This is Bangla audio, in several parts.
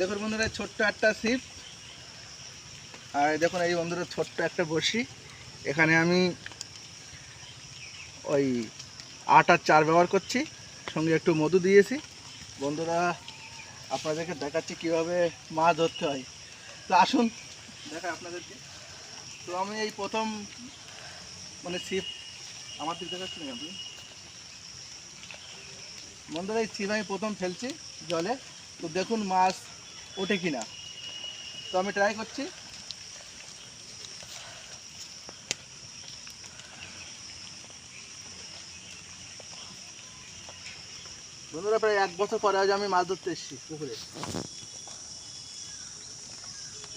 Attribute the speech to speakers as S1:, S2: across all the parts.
S1: দেখুন বন্ধুরা, ছোট্ট একটা ছিপ। আর দেখুন, এই বন্ধুরা, ছোট্ট একটা বসি এখানে আমি ওই আটার চার ব্যবহার করছি, সঙ্গে একটু মধু দিয়েছি। বন্ধুরা, আপনাদেরকে দেখাচ্ছি কীভাবে মাছ ধরতে হয়। তো আসুন, দেখাই আপনাদেরকে। তো আমি এই প্রথম মানে ছিপ আমার দিক দেখাচ্ছি না আপনি? বন্ধুরা, এই ছিপ আমি প্রথম ফেলছি জলে। তো দেখুন, মাছ ওঠে কি না তো আমি ট্রাই করছি। বন্ধুরা, প্রায় এক বছর পরে আজ আমি মাছ ধরতে এসেছি পুকুরে।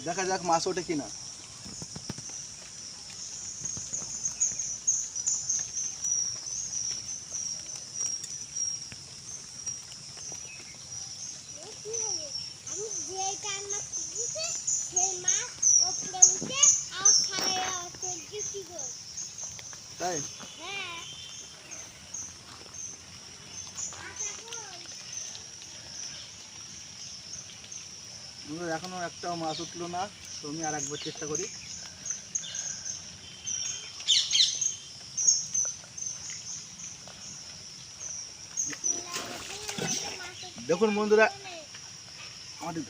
S1: দেখা যাক মাছ ওঠে কিনা। তাই? এখনও একটাও মাছ উঠল না। আর একবার চেষ্টা করি। দেখুন বন্ধুরা, আমাদের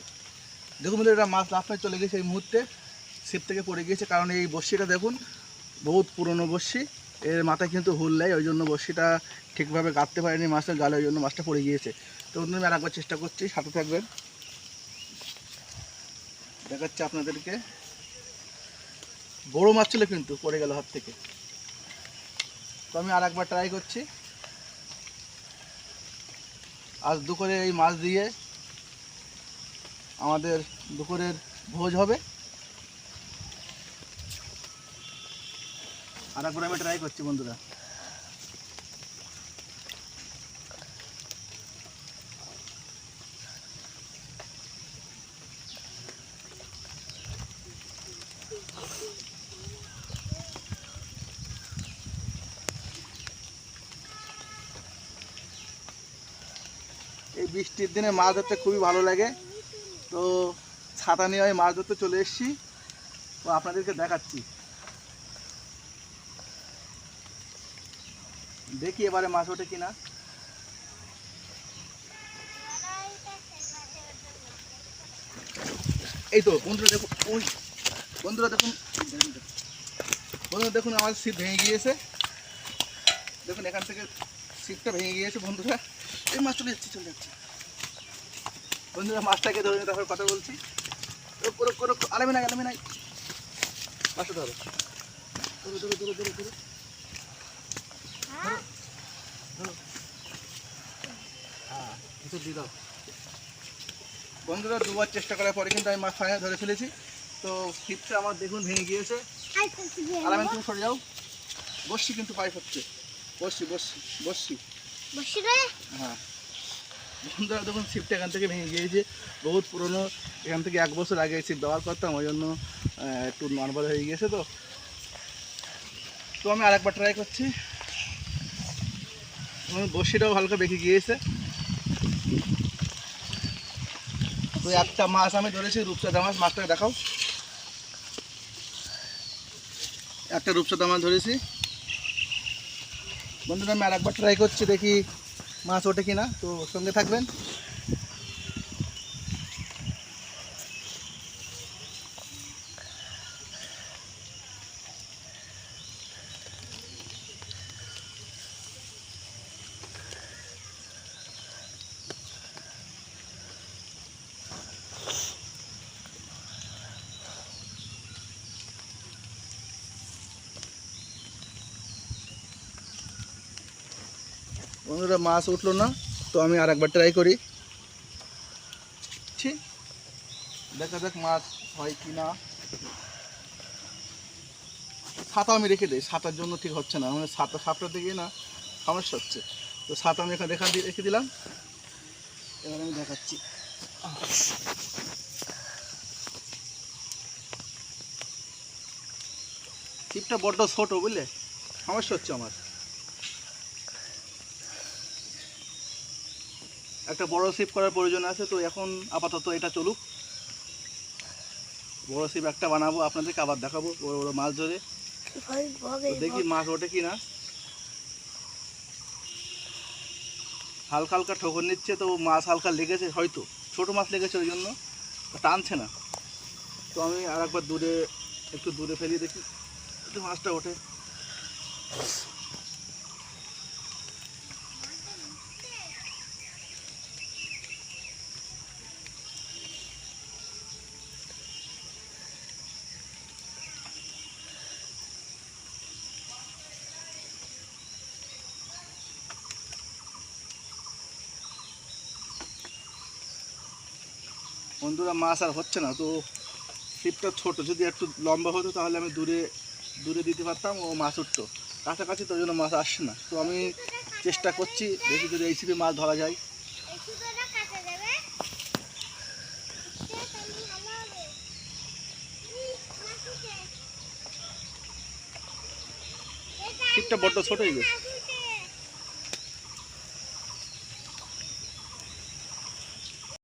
S1: দেখুন বন্ধুরা মাছ লাফায় চলে গেছে এই মুহূর্তে, ছিপ থেকে পড়ে গিয়েছে। কারণ এই বড়শিটা দেখুন বহুত পুরনো বড়শি। এর মাথায় কিন্তু হুল নেই, ওই জন্য বড়শিটা ঠিকভাবে গাঁততে পারেনি মাছের গালে, ওই জন্য মাছটা পড়ে গিয়েছে। তো বন্ধুরা আমি আর একবার চেষ্টা করছি, সাথে থাকবেন। দেখাচ্ছে আপনাদেরকে। বড় মাছ ছিল কিন্তু, পড়ে গেল হাত থেকে। তো আমি আর একবার ট্রাই করছি। আজ দুপুরে এই মাছ দিয়ে আমাদের দুপুরের ভোজ হবে। আর একবার আমি ট্রাই করছি বন্ধুরা। এই বৃষ্টির দিনে মাছ ধরতে খুবই ভালো লাগে। তো ছাতা নিয়ে আমি মাছ ধরতে চলে এসেছি। তো আপনাদেরকে দেখাচ্ছি। দেখি এবারে মাছ ওঠে কিনা। এই তো, বন্ধুরা দেখুন বন্ধুরা দেখুন বন্ধুরা দেখুন, আমার সিট ভেঙে গিয়েছে। দেখুন, এখান থেকে সিটটা ভেঙে গিয়েছে, বন্ধুরা। এই মাছ চলে যাচ্ছে চলে যাচ্ছে। বন্ধুরা, মাছটাকে ধরে তারপর কথা বলছি। আলামি নাই আলামি নাই। মাছটা ধরো ধরো ধরো ধরো ধরো ধরো
S2: হ্যাঁ
S1: হ্যাঁ কিছু দিয়ে দাও বন্ধুরা দুবার চেষ্টা করার পরে কিন্তু আমি মাছ ফাইনাল ধরে ফেলেছি। তো ছিপটা আমার দেখুন ভেঙে গিয়েছে।
S2: কি
S1: আলামিন তুমি সরে যাও। বসছি কিন্তু পাইপ হচ্ছে বসছি বসছি বসছি। হ্যাঁ। বন্ধুরা দেখুন ছিপটা এখান থেকে ভেঙে গিয়েছে। বহুত পুরনো। এখান থেকে এক বছর আগে ছিপ ব্যবহার করতাম ওই জন্য একটু নর্মাল হয়ে গিয়েছে তো। তো আমি আরেকবার ট্রাই করছি। আমার বসিটাও হালকা বেঁকে গিয়েছে। তো একটা মাছ আমি ধরেছি, রূপচাঁদা মাছ, মাছটাকে দেখাও। একটা রূপচাঁদা মাছ ধরেছি। বন্ধুরা, আমি আর একবার ট্রাই করছি, দেখি মাছ ওঠে কিনা। তো সঙ্গে থাকবেন। বন্ধুরা মাছ উঠল না তো আমি আর একবার ট্রাই করি। ছি, দেখা যাক মাছ হয় কি না। ছাতা আমি রেখে দিই ছাতার জন্য ঠিক হচ্ছে না। মানে ছাতা সাপটাতে গিয়ে না সমস্যা হচ্ছে। তো ছাতা আমি এখানে এখান দিয়ে রেখে দিলাম। এবার আমি দেখাচ্ছি। ছিপটা বড্ড ছোটো বুঝলে? সমস্যা হচ্ছে আমার। একটা বড় ছিপ করার প্রয়োজন আছে তো এখন আপাতত এটা চলুক। বড় ছিপ একটা বানাবো আপনাদেরকে আবার দেখাবো বড় বড় মাছ ধরে। দেখি মাছ ওঠে কি না হালকা হালকা ঠোকর নিচ্ছে তো মাছ হালকা লেগেছে হয়তো। ছোট মাছ লেগেছে ওই জন্য টানছে না। তো আমি আর একবার দূরে একটু দূরে ফেলিয়ে দেখি একটু মাছটা ওঠে। বন্ধুরা, মাছ আর হচ্ছে না, তো ছিপটা ছোট। যদি একটু লম্বা হতো, তাহলে আমি দূরে দূরে দিতে পারতাম, ও মাছ উঠতো। কাছাকাছি তো ওই জন্য মাছ আসছে না। তো আমি চেষ্টা করছি দেখি যদি এই ছিপে মাছ ধরা যায়। ছিপটা বড্ড ছোট হয়ে গেছে।